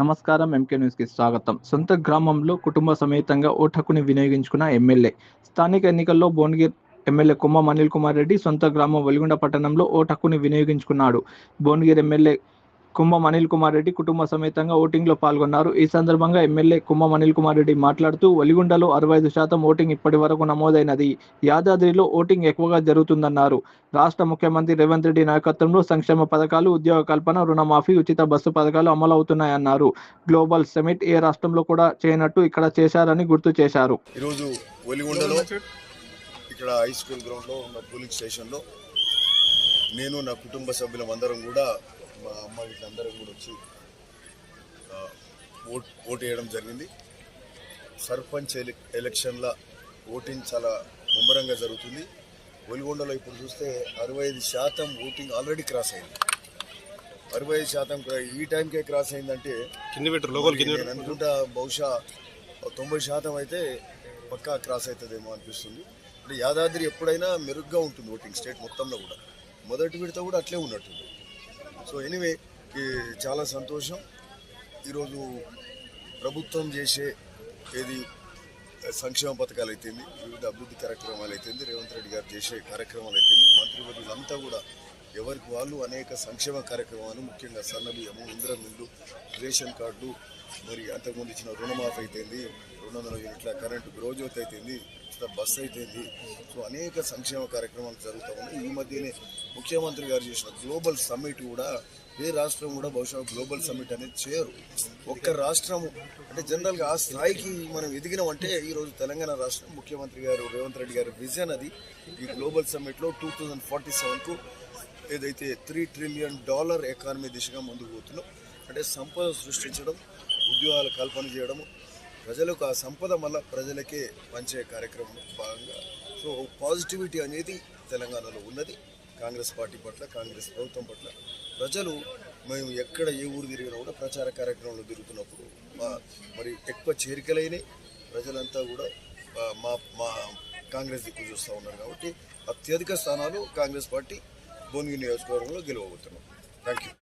నమస్కారం ఎంకే న్యూస్కి స్వాగతం. సొంత గ్రామంలో కుటుంబ సమేతంగా ఓటు హక్కుని వినియోగించుకున్న ఎమ్మెల్యే. స్థానిక ఎన్నికల్లో భువనగిరి ఎమ్మెల్యే కుమ్మ అనిల్ కుమార్ రెడ్డి సొంత గ్రామం వలిగుండ పట్టణంలో ఓటు హక్కుని వినియోగించుకున్నాడు. భువనగిరి ఎమ్మెల్యే కుంభం అనిల్ కుమార్ రెడ్డి కుటుంబ సమేతంగా ఓటింగ్లో పాల్గొన్నారు. ఈ సందర్భంగా ఎమ్మెల్యే కుంభం అనిల్ కుమార్ రెడ్డి మాట్లాడుతూ వలిగుండలో అరవై ఐదు శాతం ఓటింగ్ ఇప్పటి వరకు నమోదైనది. యాదాద్రిలో ఓటింగ్ ఎక్కువగా జరుగుతుందన్నారు. రాష్ట్ర ముఖ్యమంత్రి రేవంత్ రెడ్డి నాయకత్వంలో సంక్షేమ పథకాలు ఉద్యోగ కల్పన రుణమాఫీ ఉచిత బస్సు పథకాలు అమలవుతున్నాయన్నారు. గ్లోబల్ సమిట్ ఏ రాష్ట్రంలో కూడా చేయనట్టు ఇక్కడ చేశారని గుర్తు చేశారు. ఈరోజు ఇక్కడ హై స్కూల్ గ్రౌండ్లో ఉన్న పోలింగ్ స్టేషన్లో నేను నా కుటుంబ సభ్యులం అందరం కూడా మా అమ్మ వీళ్ళందరం కూడా వచ్చి ఓట్ ఓటు వేయడం జరిగింది. సర్పంచ్ ఎలి ఎలక్షన్ల ఓటింగ్ చాలా ముమ్మరంగా జరుగుతుంది. ఒలిగొండలో ఇప్పుడు చూస్తే అరవై ఐదు శాతం ఓటింగ్ ఆల్రెడీ క్రాస్ అయింది. అరవై ఐదు శాతం ఈ టైంకే క్రాస్ అయిందంటే నేను అనుకుంటా బహుశా తొంభై శాతం అయితే పక్కా క్రాస్ అవుతుందేమో అనిపిస్తుంది. అంటే యాదాద్రి ఎప్పుడైనా మెరుగ్గా ఉంటుంది ఓటింగ్ స్టేట్ మొత్తంలో కూడా. మొదటి విడత కూడా అట్లే ఉన్నట్టుంది. సో ఎనీవే చాలా సంతోషం. ఈరోజు ప్రభుత్వం చేసే ఏది సంక్షేమ పథకాలు అయితేంది వివిధ అభివృద్ధి కార్యక్రమాలు అయితేంది రేవంత్ రెడ్డి గారు చేసే కార్యక్రమాలు అయితేంది మంత్రివర్యులంతా కూడా ఎవరికి వాళ్ళు అనేక సంక్షేమ కార్యక్రమాలు ముఖ్యంగా సన్నబియ్యము ఇంద్రమిల్లు రేషన్ కార్డు మరి అంతకుముందు ఇచ్చిన రుణమాఫీ అయితేంది రెండు వందల యూనిట్ల కరెంటు గ్రోజ్యోత్ అయితేంది బస్ బస్సు అయితేంది. సో అనేక సంక్షేమ కార్యక్రమాలు జరుగుతూ ఉన్నాయి. ఈ మధ్యనే ముఖ్యమంత్రి గారు చేసిన గ్లోబల్ సమ్మిట్ కూడా ఏ రాష్ట్రం కూడా బహుశా గ్లోబల్ సమ్మిట్ అనేది చేయరు. ఒక్క రాష్ట్రం అంటే జనరల్గా ఆ స్థాయికి మనం ఎదిగినామంటే ఈరోజు తెలంగాణ రాష్ట్రం ముఖ్యమంత్రి గారు రేవంత్ రెడ్డి గారి విజన్ అది. ఈ గ్లోబల్ సమ్మిట్లో టూ థౌజండ్ ఫార్టీ సెవెన్కు ఏదైతే త్రీ ట్రిలియన్ డాలర్ ఎకానమీ దిశగా ముందుకు పోతున్నాం. అంటే సంపద సృష్టించడం ఉద్యోగాల కల్పన చేయడము ప్రజలకు ఆ సంపద మళ్ళీ ప్రజలకే పంచే కార్యక్రమం భాగంగా. సో పాజిటివిటీ అనేది తెలంగాణలో ఉన్నది. కాంగ్రెస్ పార్టీ పట్ల కాంగ్రెస్ ప్రభుత్వం పట్ల. ప్రజలు మేము ఎక్కడ ఏ ఊరు తిరిగినా కూడా ప్రచార కార్యక్రమంలో తిరుగుతున్నప్పుడు మా మరి ఎక్కువ చేరికలైనవి ప్రజలంతా కూడా మా మా కాంగ్రెస్ దిక్కు చూస్తూ ఉన్నారు కాబట్టి అత్యధిక స్థానాలు కాంగ్రెస్ పార్టీ భువనగిరి నియోజకవర్గంలో గెలవబోతున్నాం. Thank you